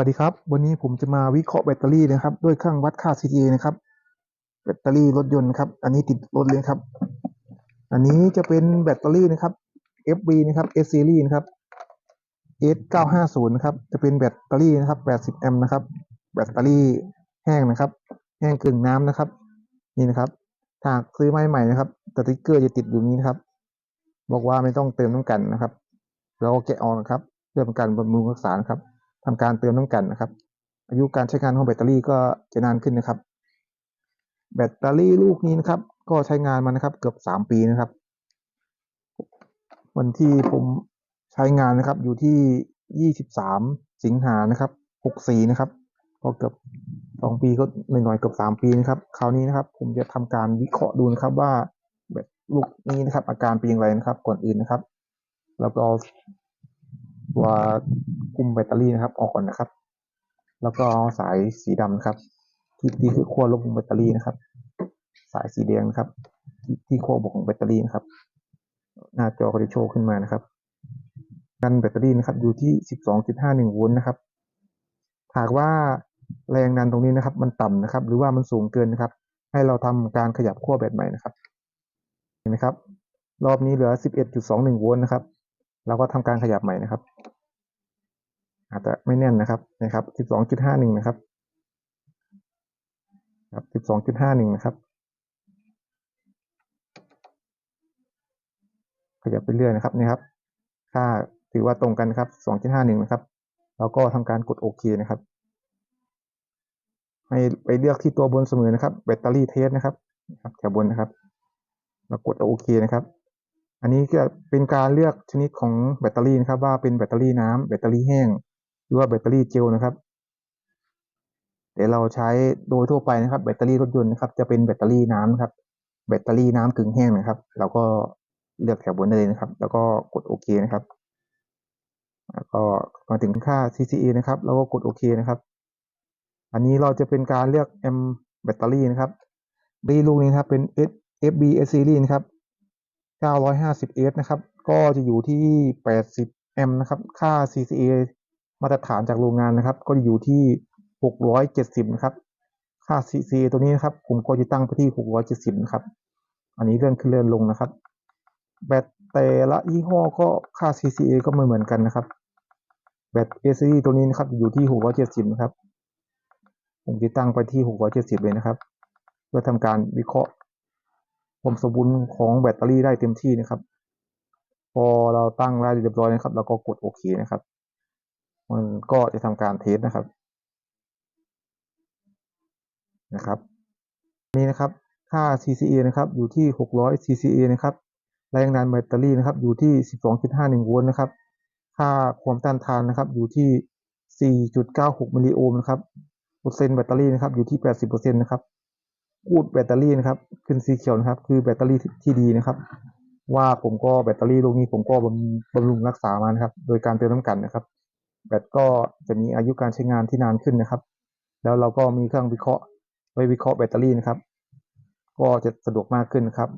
วัสดีครับ วันนี้ผมจะมาวิเคราะห์แบตเตอรี่นะครับ ด้วยเครื่องวัดค่า CTA นะครับ แบตเตอรี่รถยนต์นะครับ อันนี้ติดรถเลยครับ อันนี้จะเป็นแบตเตอรี่นะครับ FB นะครับ S series นะครับ S 950 นะครับ จะเป็นแบตเตอรี่นะครับ 80 แอมป์นะครับ แบตเตอรี่แห้งนะครับ แห้งกึ่งน้ำนะครับ นี่นะครับ ถ้าซื้อไม้ใหม่นะครับสติ๊กเกอร์จะติดอยู่นี้นะครับ บอกว่าไม่ต้องเติมน้ำกันนะครับ เราก็แกะออกนะครับ เพื่อเป็นการบำรุงรักษานะครับ ทำการเติมน้ำกันนะครับ อายุการใช้งานของแบตเตอรี่ก็จะนานขึ้นนะครับ แบตเตอรี่ลูกนี้นะครับ ก็ใช้งานมานะครับ เกือบสามปีนะครับ วันที่ผมใช้งานนะครับ อยู่ที่ยี่สิบสามสิงหานะครับหกสี่นะครับ ก็เกือบสองปีก็หน่อยๆเกือบสามปีนะครับ คราวนี้นะครับ ผมจะทำการวิเคราะห์ดูนะครับว่าแบตลูกนี้นะครับ อาการเป็นอย่างไรนะครับ ก่อนอื่นนะครับ แล้วก็เอา ตัวคุมแบตเตอรี่นะครับ ออกก่อนนะครับ แล้วก็เอาสายสีดำครับ ที่ที่คือขั้วลบของแบตเตอรี่นะครับ สายสีแดงนะครับ ที่ที่ขั้วบวกของแบตเตอรี่นะครับ หน้าจอก็จะโชว์ขึ้นมานะครับกันแบตเตอรี่นะครับ อยู่ที่ 12.51 โวลต์นะครับหากว่าแรงดันตรงนี้นะครับ มันต่ำนะครับ หรือว่ามันสูงเกินนะครับ ให้เราทำการขยับขั้วแบตใหม่นะครับ เห็นไหมครับ รอบนี้เหลือ 11.21 โวลต์นะครับ เราก็ทำการขยับใหม่นะครับ อาจจะไม่แน่นนะครับนะครับ12.51นะครับครับ12.51นะครับ ขยับไปเรื่อยนะครับนี่ครับ ค่าถือว่าตรงกันครับ2.51นะครับแล้วก็ทำการกดโอเคนะครับ ให้ไปเลือกที่ตัวบนเสมอนะครับแบตเตอรี่เทสนะครับครับแถวบนนะครับ แล้วกดโอเคนะครับ อันนี้ก็เป็นการเลือกชนิดของแบตเตอรี่นะครับ ว่าเป็นแบตเตอรี่น้ำแบตเตอรี่แห้ง รือว่าแบตเตอรี่เจลนะครับเดี๋ยวเราใช้โดยทั่วไปนะครับแบตเตอรี่รถยนต์นะครับจะเป็นแบตเตอรี่น้ำครับแบตเตอรี่น้ำกึ่งแห้งนะครับ เราก็เลือกแถวบนได้เลยนะครับ แล้วก็กดโอเคนะครับแล้วก็มาถึงค่า CCA นะครับแล้วก็กดโอเคนะครับ อันนี้เราจะเป็นการเลือก M แบตเตอรี่นะครับบีลูกนี้ครับเป็น S FB S series นะครับ 950S นะครับ ก็จะอยู่ที่ 80 แอมป์นะครับ ค่า CCA มาตรฐานจากโรงงานนะครับ ก็อยู่ที่ 670 นะครับ ค่า CCA ตัวนี้นะครับ ผมก็จะตั้งไปที่ 670 นะครับ อันนี้เลื่อนขึ้นเลื่อนลงนะครับ แบตแต่ละยี่ห้อก็ค่า CCA ก็ไม่เหมือนกันนะครับ แบต AC ตัวนี้นะครับ อยู่ที่ 670 นะครับ ผมจะตั้งไปที่ 670 เลยนะครับ เพื่อทำการวิเคราะห์ความสมบูรณ์ของแบตเตอรี่ได้เต็มที่นะครับ พอเราตั้งได้เรียบร้อยนะครับเราก็กดโอเคนะครับ มันก็จะทำการเทสนะครับนะครับ นี่นะครับค่า CCA นะครับอยู่ที่ 600 CCA นะครับแรงดันแบตเตอรี่นะครับอยู่ที่ 12.51 โวลต์นะครับ ค่าความต้านทานนะครับอยู่ที่ 4.96 มิลลิโอห์มนะครับเปอร์เซ็นต์แบตเตอรี่นะครับอยู่ที่ 80%นะครับพูดแบตเตอรี่นะครับขึ้นสีเขียวนะครับ คือแบตเตอรี่ที่ดีนะครับ ว่าผมก็แบตเตอรี่ลูกนี้ผมก็บำบำรุงรักษามานะครับ โดยการเติมน้ำกันนะครับ แบตก็จะมีอายุการใช้งานที่นานขึ้นนะครับ แล้วเราก็มีเครื่องวิเคราะห์ไว้วิเคราะห์แบตเตอรี่นะครับ ก็จะสะดวกมากขึ้นนะครับ